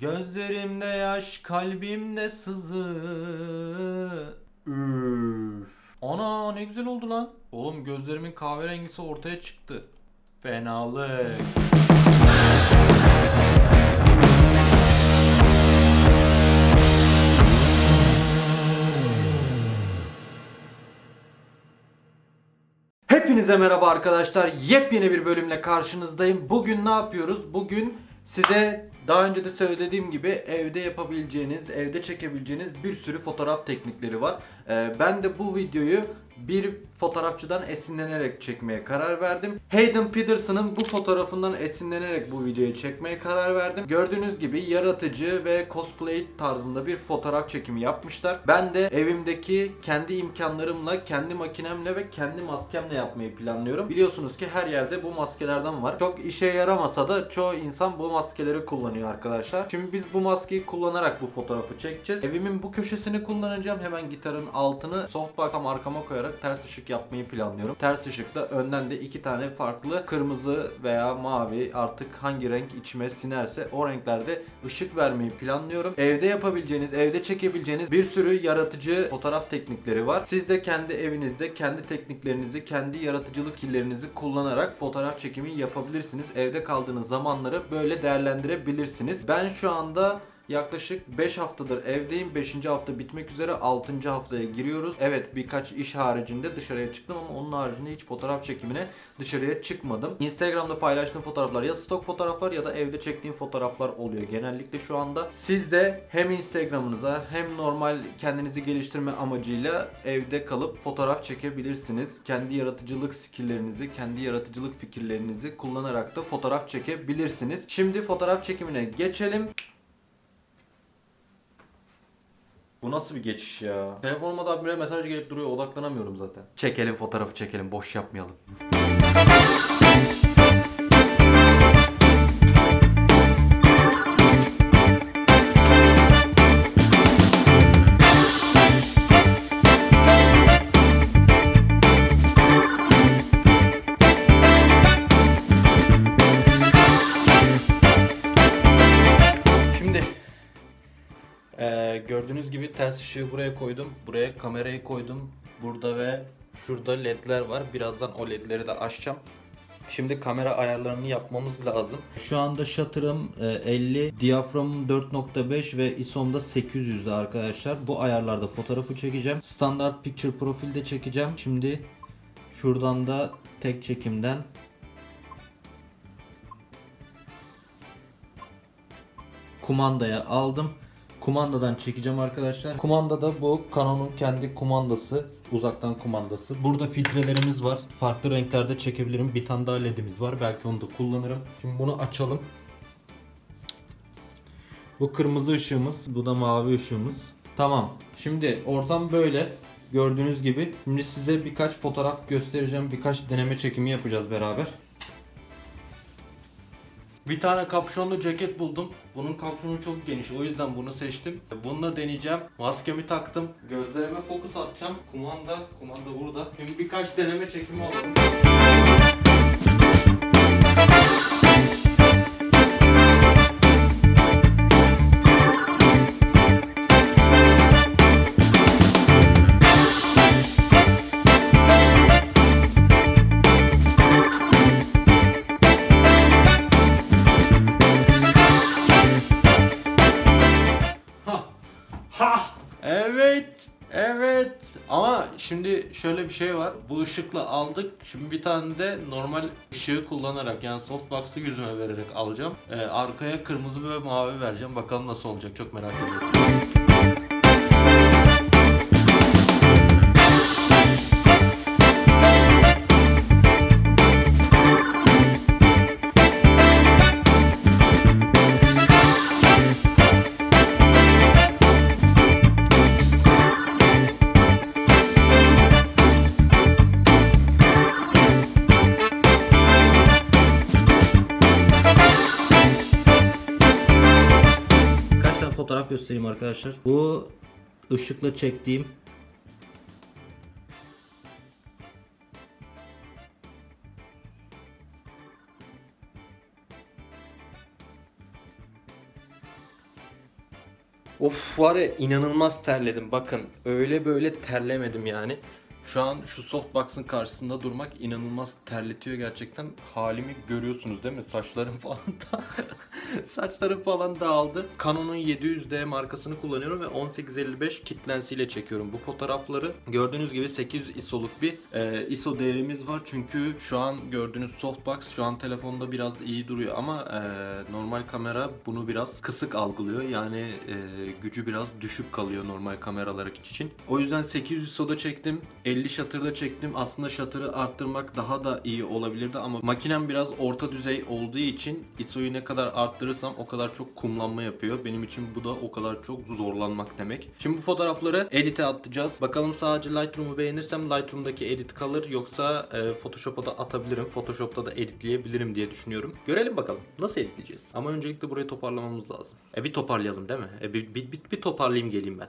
Gözlerimde yaş, kalbimde sızı. Üf. Ana ne güzel oldu lan. Oğlum gözlerimin kahverengisi ortaya çıktı. Fenalık. Hepinize merhaba arkadaşlar. Yepyeni bir bölümle karşınızdayım. Bugün ne yapıyoruz? Bugün size daha önce de söylediğim gibi evde yapabileceğiniz, evde çekebileceğiniz bir sürü fotoğraf teknikleri var. Ee, ben de bu videoyu bir fotoğrafçıdan esinlenerek çekmeye karar verdim. Hayden Peterson'ın bu fotoğrafından esinlenerek bu videoyu çekmeye karar verdim. Gördüğünüz gibi yaratıcı ve cosplay tarzında bir fotoğraf çekimi yapmışlar. Ben de evimdeki kendi imkanlarımla, kendi makinemle ve kendi maskemle yapmayı planlıyorum. Biliyorsunuz ki her yerde bu maskelerden var. Çok işe yaramasa da çoğu insan bu maskeleri kullanıyor arkadaşlar. Şimdi biz bu maskeyi kullanarak bu fotoğrafı çekeceğiz. Evimin bu köşesini kullanacağım. Hemen gitarın altını softbox'am arkama koyarak ters ışık yapmayı planlıyorum. Ters ışıkta önden de iki tane farklı kırmızı veya mavi artık hangi renk içime sinerse o renklerde ışık vermeyi planlıyorum. Evde yapabileceğiniz, evde çekebileceğiniz bir sürü yaratıcı fotoğraf teknikleri var. Siz de kendi evinizde kendi tekniklerinizi, kendi yaratıcılık hillerinizi kullanarak fotoğraf çekimi yapabilirsiniz. Evde kaldığınız zamanları böyle değerlendirebilirsiniz. Ben şu anda Yaklaşık 5 haftadır evdeyim. 5. hafta bitmek üzere 6. haftaya giriyoruz. Evet birkaç iş haricinde dışarıya çıktım ama onun haricinde hiç fotoğraf çekimine dışarıya çıkmadım. Instagram'da paylaştığım fotoğraflar ya stok fotoğraflar ya da evde çektiğim fotoğraflar oluyor genellikle şu anda. Siz de hem Instagram'ınıza hem normal kendinizi geliştirme amacıyla evde kalıp fotoğraf çekebilirsiniz. Kendi yaratıcılık skilllerinizi, kendi yaratıcılık fikirlerinizi kullanarak da fotoğraf çekebilirsiniz. Şimdi fotoğraf çekimine geçelim. Bu nasıl bir geçiş ya? Telefonuma da bir mesaj gelip duruyor odaklanamıyorum zaten. Çekelim fotoğrafı çekelim boş yapmayalım. Işığı buraya koydum. Buraya kamerayı koydum. Burada ve şurada ledler var. Birazdan o ledleri de açacağım. Şimdi kamera ayarlarını yapmamız lazım. Şu anda shutter'ım e, 50, diyaframım 4.5 ve ISO'm da 800'de arkadaşlar. Bu ayarlarda fotoğrafı çekeceğim. Standart picture profilde çekeceğim. Şimdi şuradan da tek çekimden kumandaya aldım. Kumandadan çekeceğim arkadaşlar. Kumanda da bu Canon'un kendi kumandası. Uzaktan kumandası. Burada filtrelerimiz var. Farklı renklerde çekebilirim. Bir tane daha ledimiz var. Belki onu da kullanırım. Şimdi bunu açalım. Bu kırmızı ışığımız. Bu da mavi ışığımız. Tamam. Şimdi ortam böyle. Gördüğünüz gibi. Şimdi size birkaç fotoğraf göstereceğim. Birkaç deneme çekimi yapacağız beraber. Bir tane kapşonlu ceket buldum. Bunun kapşonu çok geniş. O yüzden bunu seçtim. Bununla deneyeceğim. Maskemi taktım. Gözlerime fokus atacağım. Kumanda, kumanda burada. Şimdi birkaç deneme çekimi alalım. Evet. Ama şimdi şöyle bir şey var. Bu ışıkla aldık. Şimdi bir tane de normal ışığı kullanarak yani softbox'ı yüzüme vererek alacağım. Ee, arkaya kırmızı ve mavi vereceğim. Bakalım nasıl olacak. Çok merak ediyorum. Göstereyim arkadaşlar. Bu ışıkla çektiğim Of var ya inanılmaz terledim bakın öyle böyle terlemedim yani. Şu an şu softbox'ın karşısında durmak inanılmaz terletiyor gerçekten. Halimi görüyorsunuz değil mi? Saçlarım falan da saçlarım falan dağıldı. Canon'un 700D markasını kullanıyorum ve 1855 kit lensiyle çekiyorum bu fotoğrafları. Gördüğünüz gibi 800 ISO'luk bir e, ISO değerimiz var. Çünkü şu an gördüğünüz softbox şu an telefonda biraz iyi duruyor ama e, normal kamera bunu biraz kısık algılıyor. Yani e, gücü biraz düşük kalıyor normal kameralar için. O yüzden 800 ISO'da çektim. 50 shutter'da çektim. Aslında shutter'ı arttırmak daha da iyi olabilirdi ama makinem biraz orta düzey olduğu için ISO'yu ne kadar arttırırsam o kadar çok kumlanma yapıyor. Benim için bu da o kadar çok zorlanmak demek. Şimdi bu fotoğrafları edit'e atacağız. Bakalım sadece Lightroom'u beğenirsem Lightroom'daki edit kalır yoksa e, Photoshop'a da atabilirim. Photoshop'ta da editleyebilirim diye düşünüyorum. Görelim bakalım nasıl editleyeceğiz. Ama öncelikle burayı toparlamamız lazım. E bir toparlayalım değil mi? E bir, bir, bir, bir toparlayayım geleyim ben.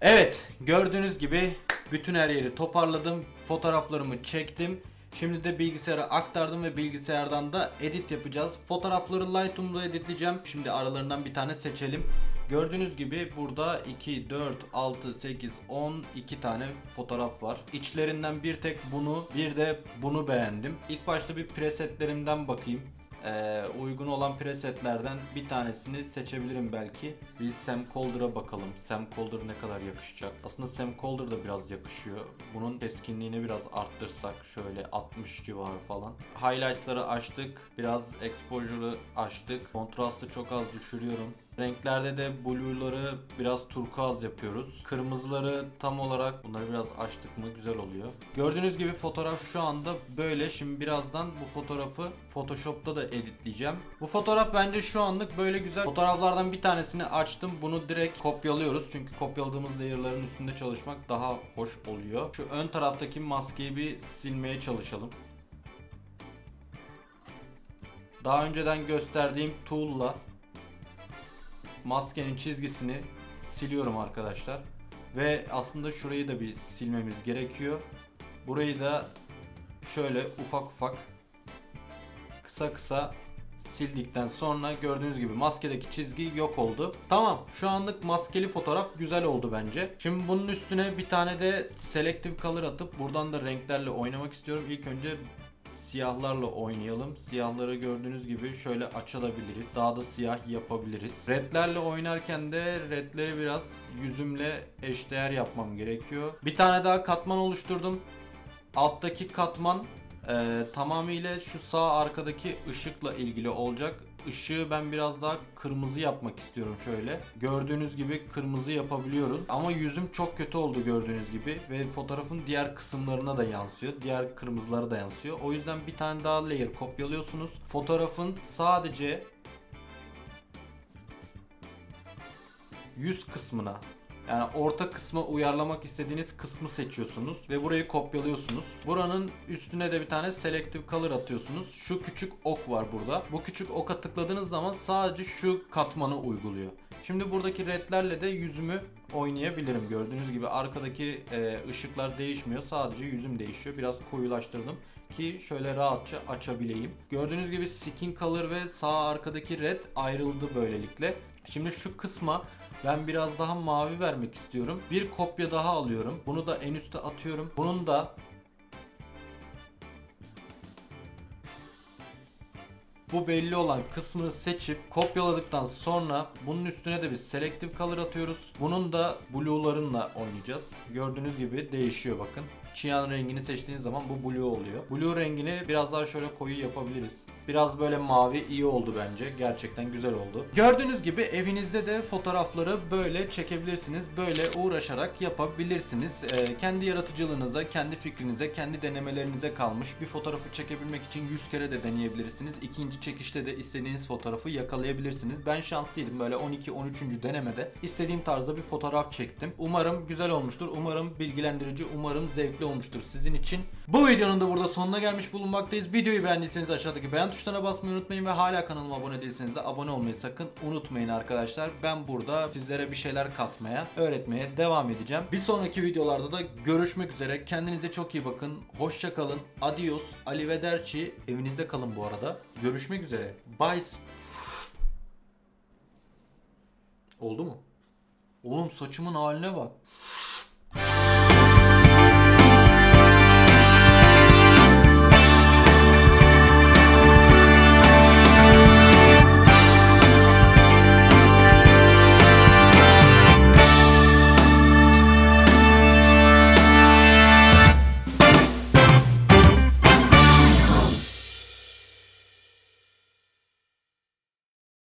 Evet, gördüğünüz gibi bütün her yeri toparladım. Fotoğraflarımı çektim. Şimdi de bilgisayara aktardım ve bilgisayardan da edit yapacağız. Fotoğrafları Lightroom'da editleyeceğim. Şimdi aralarından bir tane seçelim. Gördüğünüz gibi burada 2, 4, 6, 8, 10, 2 tane fotoğraf var. İçlerinden bir tek bunu, bir de bunu beğendim. İlk başta bir presetlerimden bakayım. Ee, uygun olan presetlerden bir tanesini seçebilirim belki. Bir Sam Calder'a bakalım. Sam Calder ne kadar yakışacak? Aslında Sam Calder da biraz yakışıyor. Bunun keskinliğini biraz arttırsak şöyle 60 civarı falan. Highlights'ları açtık. Biraz exposure'ı açtık. Kontrastı çok az düşürüyorum. Renklerde de blue'ları biraz turkuaz yapıyoruz. Kırmızıları tam olarak bunları biraz açtık mı güzel oluyor. Gördüğünüz gibi fotoğraf şu anda böyle. Şimdi birazdan bu fotoğrafı Photoshop'ta da editleyeceğim. Bu fotoğraf bence şu anlık böyle güzel. Fotoğraflardan bir tanesini açtım. Bunu direkt kopyalıyoruz. Çünkü kopyaladığımız layer'ların üstünde çalışmak daha hoş oluyor. Şu ön taraftaki maskeyi bir silmeye çalışalım. Daha önceden gösterdiğim tool'la maskenin çizgisini siliyorum arkadaşlar. Ve aslında şurayı da bir silmemiz gerekiyor. Burayı da şöyle ufak ufak kısa kısa sildikten sonra gördüğünüz gibi maskedeki çizgi yok oldu. Tamam şu anlık maskeli fotoğraf güzel oldu bence. Şimdi bunun üstüne bir tane de selective color atıp buradan da renklerle oynamak istiyorum. İlk önce siyahlarla oynayalım. Siyahları gördüğünüz gibi şöyle açabiliriz. Daha da siyah yapabiliriz. Redlerle oynarken de redleri biraz yüzümle eşdeğer yapmam gerekiyor. Bir tane daha katman oluşturdum. Alttaki katman e, tamamıyla şu sağ arkadaki ışıkla ilgili olacak. Işığı ben biraz daha kırmızı yapmak istiyorum şöyle. Gördüğünüz gibi kırmızı yapabiliyoruz. Ama yüzüm çok kötü oldu gördüğünüz gibi. Ve fotoğrafın diğer kısımlarına da yansıyor. Diğer kırmızılara da yansıyor. O yüzden bir tane daha layer kopyalıyorsunuz. Fotoğrafın sadece yüz kısmına yani orta kısmı uyarlamak istediğiniz kısmı seçiyorsunuz ve burayı kopyalıyorsunuz. Buranın üstüne de bir tane selective color atıyorsunuz. Şu küçük ok var burada. Bu küçük oka tıkladığınız zaman sadece şu katmanı uyguluyor. Şimdi buradaki redlerle de yüzümü oynayabilirim. Gördüğünüz gibi arkadaki e, ışıklar değişmiyor. Sadece yüzüm değişiyor. Biraz koyulaştırdım ki şöyle rahatça açabileyim. Gördüğünüz gibi skin color ve sağ arkadaki red ayrıldı böylelikle. Şimdi şu kısma ben biraz daha mavi vermek istiyorum. Bir kopya daha alıyorum. Bunu da en üste atıyorum. Bunun da bu belli olan kısmını seçip kopyaladıktan sonra bunun üstüne de bir selective color atıyoruz. Bunun da blue'larınla oynayacağız. Gördüğünüz gibi değişiyor bakın. Çiyan rengini seçtiğiniz zaman bu blue oluyor. Blue rengini biraz daha şöyle koyu yapabiliriz. Biraz böyle mavi iyi oldu bence. Gerçekten güzel oldu. Gördüğünüz gibi evinizde de fotoğrafları böyle çekebilirsiniz. Böyle uğraşarak yapabilirsiniz. Ee, kendi yaratıcılığınıza, kendi fikrinize, kendi denemelerinize kalmış. Bir fotoğrafı çekebilmek için 100 kere de deneyebilirsiniz. İkinci çekişte de istediğiniz fotoğrafı yakalayabilirsiniz. Ben şanslıydım. Böyle 12-13. denemede istediğim tarzda bir fotoğraf çektim. Umarım güzel olmuştur. Umarım bilgilendirici, umarım zevkli olmuştur sizin için. Bu videonun da burada sonuna gelmiş bulunmaktayız. Videoyu beğendiyseniz aşağıdaki beğen tuşlarına basmayı unutmayın ve hala kanalıma abone değilseniz de abone olmayı sakın unutmayın arkadaşlar. Ben burada sizlere bir şeyler katmaya, öğretmeye devam edeceğim. Bir sonraki videolarda da görüşmek üzere. Kendinize çok iyi bakın. Hoşça kalın. Adios. Arrivederci. Evinizde kalın bu arada. Görüşmek üzere. Bye. Oldu mu? Oğlum saçımın haline bak.